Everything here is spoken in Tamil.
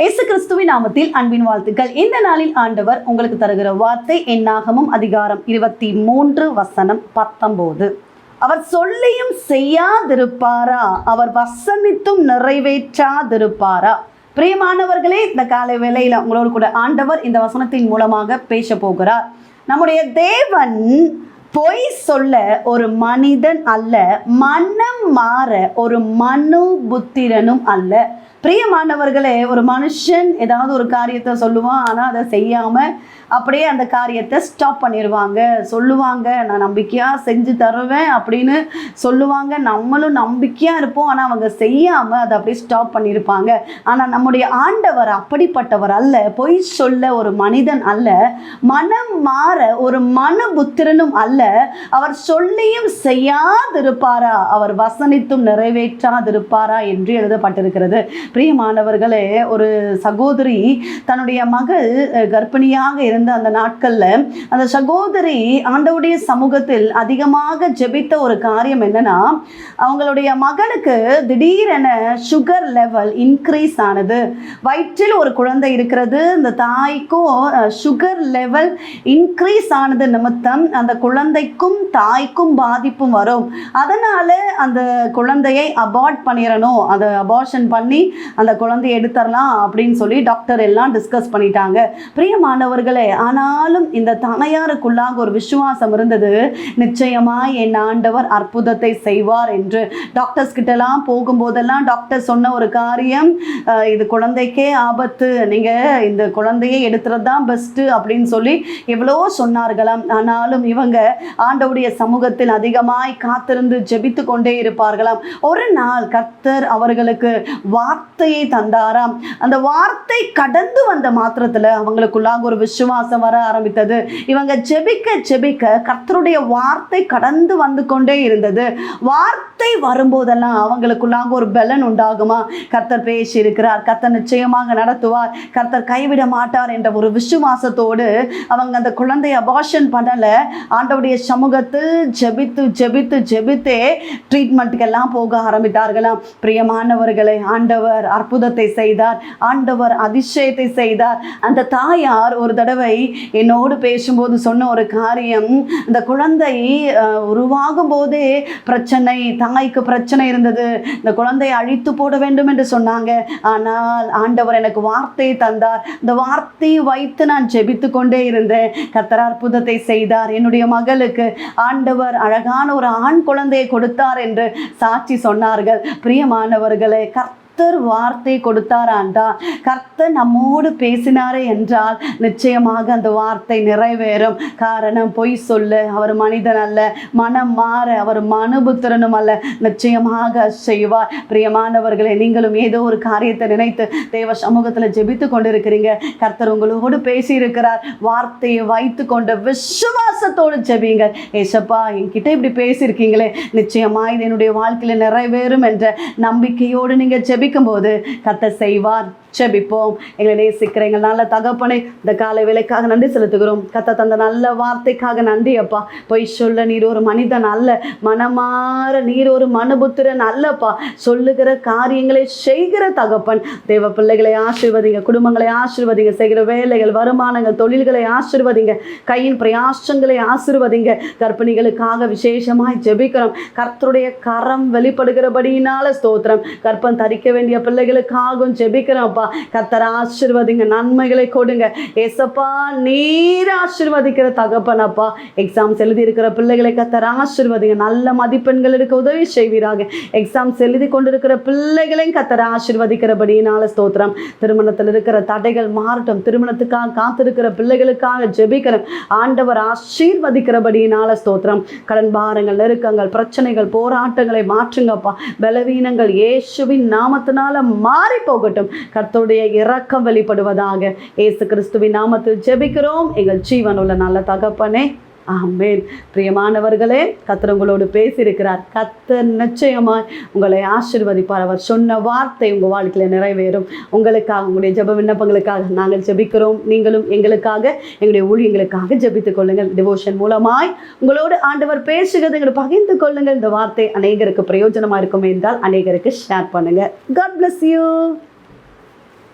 இயேசு கிறிஸ்துவின் நாமத்தில் அன்பின் வாழ்த்துக்கள். இந்த நாளில் ஆண்டவர் உங்களுக்கு தருகிற வார்த்தை என்னாகமும் அதிகாரம் இருபத்தி மூன்று வசனம் பத்தொம்போது அவர் சொல்லியும் செய்யாதிருப்பாரா? அவர் வசனித்தும் நிறைவேற்றாதிருப்பாரா? பிரியமானவர்களே இந்த காலை வேலையில் உங்களோடு கூட ஆண்டவர் இந்த வசனத்தின் மூலமாக பேச போகிறார். நம்முடைய தேவன் பொய் சொல்ல ஒரு மனிதன் அல்ல மனம் மாற ஒரு மனு புத்திரனும் அல்ல. பிரியமானவர்களே ஒரு மனுஷன் ஏதாவது ஒரு காரியத்தை சொல்லுவான் ஆனால் அதை செய்யாமல் அப்படியே அந்த காரியத்தை ஸ்டாப் பண்ணிடுவாங்க சொல்லுவாங்க நான் நம்பிக்கையாக செஞ்சு தருவேன் அப்படின்னு சொல்லுவாங்க. நம்மளும் நம்பிக்கையாக இருப்போம் ஆனால் அவங்க செய்யாமல் அதை அப்படியே ஸ்டாப் பண்ணியிருப்பாங்க ஆனால் நம்முடைய ஆண்டவர் அப்படிப்பட்டவர் அல்ல பொய் சொல்ல ஒரு மனிதன் அல்ல மனம் மாற ஒரு மன புத்திரனும் அல்ல. அவர் சொல்லியும் செய்யாதிருப்பாரா? அவர் வசனித்தும் நிறைவேற்றாதிருப்பாரா என்று எழுதப்பட்டிருக்கிறது. பிரியமானவர்களே ஒரு சகோதரி தன்னுடைய மகள் கர்ப்பிணியாக இருந்த அந்த நாட்களில் அந்த சகோதரி ஆண்டவுடைய சமூகத்தில் அதிகமாக ஜெபித்த ஒரு காரியம் என்னன்னா அவங்களுடைய மகனுக்கு திடீரென சுகர் லெவல் இன்க்ரீஸ் ஆனது. வயிற்றில் ஒரு குழந்தை இருக்கிறது இந்த தாய்க்கும் சுகர் லெவல் இன்க்ரீஸ் ஆனது நிமித்தம் அந்த குழந்தை குழந்தைக்கும் தாய்க்கும் பாதிப்பும் வரும். அதனால் அந்த குழந்தையை அபார்ட் பண்ணிடணும் அதை அபார்ஷன் பண்ணி அந்த குழந்தையை எடுத்துடலாம் அப்படின்னு சொல்லி டாக்டர் எல்லாம் டிஸ்கஸ் பண்ணிட்டாங்க. பிரியமானவர்களே ஆனாலும் இந்த தனையாருக்குள்ளாக ஒரு விசுவாசம் இருந்தது. நிச்சயமாக என் ஆண்டவர் அற்புதத்தை செய்வார் என்று. டாக்டர்ஸ் கிட்டலாம் போகும்போதெல்லாம் டாக்டர் சொன்ன ஒரு காரியம் இது குழந்தைக்கே ஆபத்து. நீங்கள் இந்த குழந்தையை எடுத்துறது தான் பெஸ்ட்டு அப்படின்னு சொல்லி எவ்வளோ சொன்னார்களாம். ஆனாலும் இவங்க ஆண்டவுடைய சமூகத்தில் அதிகமாய் காத்திருந்து ஜெபித்து கொண்டே இருப்பார்களாம். ஒரு நாள் கர்த்தர் அவர்களுக்கு வார்த்தையை தந்தாராம். அந்த வார்த்தை கடந்து வந்த மாத்திரத்தில் அவங்களுக்குள்ளாக ஒரு விசுவாசம் வர ஆரம்பித்தது. இவங்க ஜெபிக்க ஜெபிக்க கர்த்தருடைய வார்த்தை கடந்து வந்து கொண்டே இருந்தது. வார்த்தை வரும்போதெல்லாம் அவங்களுக்குள்ளாக ஒரு பலன் உண்டாகுமா? கர்த்தர் பேசி இருக்கிறார் கர்த்தர் நிச்சயமாக நடத்துவார் கர்த்தர் கைவிட மாட்டார் என்ற ஒரு விசுவாசத்தோடு அவங்க அந்த குழந்தைய பண்ணலை. பண்ணல ஆண்டவருடைய சமூகத்தில் ஜெபித்து ஜெபித்து ஜெபித்தே ட்ரீட்மெண்ட்டுக்கெல்லாம் போக ஆரம்பித்தார்களாம். பிரியமானவர்களை ஆண்டவர் அற்புதத்தை செய்தார். ஆண்டவர் அதிசயத்தை செய்தார். அந்த தாயார் ஒரு தடவை என்னோடு பேசும்போது சொன்ன ஒரு காரியம் இந்த குழந்தை உருவாகும் போதே பிரச்சனை தாய்க்கு பிரச்சனை இருந்தது. இந்த குழந்தையை அழித்து போட வேண்டும் என்று சொன்னாங்க. ஆனால் ஆண்டவர் எனக்கு வார்த்தையை தந்தார். இந்த வார்த்தையை வைத்து நான் ஜெபித்து கொண்டே இருந்தேன். கத்தர் அற்புதத்தை செய்தார். என்னுடைய மகள் மக்களுக்கு ஆண்டவர் அழகான ஒரு ஆண் குழந்தையை கொடுத்தார் என்று சாட்சி சொன்னார்கள். பிரியமானவர்களே கர்த்தர் வார்த்தை கொடுத்தாராண்டா கர்த்தர் நம்மோடு பேசினாரே என்றால் நிச்சயமாக அந்த வார்த்தை நிறைவேறும். காரணம் பொய் சொல்ல அவர் மனிதன் அல்ல. மனம் மாற அவர் மனுபுத்திரனும் அல்ல. நிச்சயமாக செய்வார். பிரியமானவர்களே நீங்களும் ஏதோ ஒரு காரியத்தை நினைத்து தேவ சமூகத்தில் ஜெபித்து கொண்டிருக்கிறீங்க. கர்த்தர் உங்களோடு பேசியிருக்கிறார். வார்த்தையை வைத்து கொண்டு விசுவாசத்தோடு ஜெபிங்க ஏசப்பா என்கிட்ட இப்படி பேசியிருக்கீங்களே. நிச்சயமா இது என்னுடைய வாழ்க்கையில் நிறைவேறும் என்ற நம்பிக்கையோடு நீங்கள் ஜெபி ஜெபிக்கும்போது கத்த செய்வார். செபிப்போம். எங்களை நேசிக்கிற எங்கள் நல்ல தகப்பனை இந்த காலை வேலைக்காக நன்றி செலுத்துகிறோம். கத்த தந்த நல்ல வார்த்தைக்காக நன்றி அப்பா. பொய் சொல்ல நீர் ஒரு மனிதன் அல்ல. மனமாற நீர் ஒரு மனுபுத்திரன் அல்லப்பா. சொல்லுகிற காரியங்களை செய்கிற தகப்பன். தேவ பிள்ளைகளை ஆசீர்வதிங்க குடும்பங்களை ஆசிர்வதிங்க செய்கிற வேலைகள் வருமானங்கள் தொழில்களை ஆசிர்வதிங்க கையின் பிரயாசங்களை ஆசீர்வதிங்க. கர்ப்பிணிகளுக்காக விசேஷமாய் ஜெபிக்கிறோம். கர்த்தருடைய கரம் வெளிப்படுகிறபடியினால ஸ்தோத்திரம். கற்பம் தரிக்க வேண்டிய பிள்ளைகளுக்காகவும் ஜெபிக்கிறோம்ப்பா கத்தர் ஆசிர்வதிங்க நன்மைகளை கொடுங்க. ஏசப்பா நீர் ஆசிர்வதிக்கிற தகப்பனப்பா எக்ஸாம்ஸ் எழுதி இருக்கிற பிள்ளைகளை கர்த்தர் ஆசிர்வதிங்க. நல்ல மதிப்பெண்கள் இருக்க உதவி செய்வீராக. எக்ஸாம்ஸ் எழுதி கொண்டிருக்கிற பிள்ளைகளையும் கர்த்தர் ஆசிர்வதிக்கிறபடினால ஸ்தோத்திரம். திருமணத்தில் இருக்கிற தடைகள் மாறட்டும். திருமணத்துக்காக காத்திருக்கிற பிள்ளைகளுக்காக ஜெபிக்கிறோம் ஆண்டவர் ஆசீர்வதிக்கிறபடியினால ஸ்தோத்திரம். கடன் பாரங்கள் நெருக்கங்கள் பிரச்சனைகள் போராட்டங்களை மாற்றுங்கப்பா. பலவீனங்கள் இயேசுவின் நாமத்தினால மாறி போகட்டும். கர்த்தருடைய இரக்கம் வெளிப்படுவதாக இயேசு கிறிஸ்துவின் நாமத்தில் ஜெபிக்கிறோம். எங்கள் ஜீவனுள்ள நல்ல தகப்பனே ஆமேன். பிரியமானவர்களே கத்தர் உங்களோடு பேசியிருக்கிறார். கத்தர் நிச்சயமாய் உங்களை ஆசீர்வதிப்பார். அவர் சொன்ன வார்த்தை உங்கள் வாழ்க்கையில் நிறைவேறும். உங்களுக்காக உங்களுடைய ஜெப விண்ணப்பங்களுக்காக நாங்கள் ஜெபிக்கிறோம். நீங்களும் எங்களுக்காக எங்களுடைய ஊழியங்களுக்காக ஜபித்துக் கொள்ளுங்கள். டிவோஷன் மூலமாய் உங்களோடு ஆண்டவர் பேசுகிறது எங்களை பகிர்ந்து கொள்ளுங்கள். இந்த வார்த்தை அநேகருக்கு பிரயோஜனமாக இருக்கும் என்றால் அநேகருக்கு ஷேர் பண்ணுங்கள் காட் பிளஸ் யூ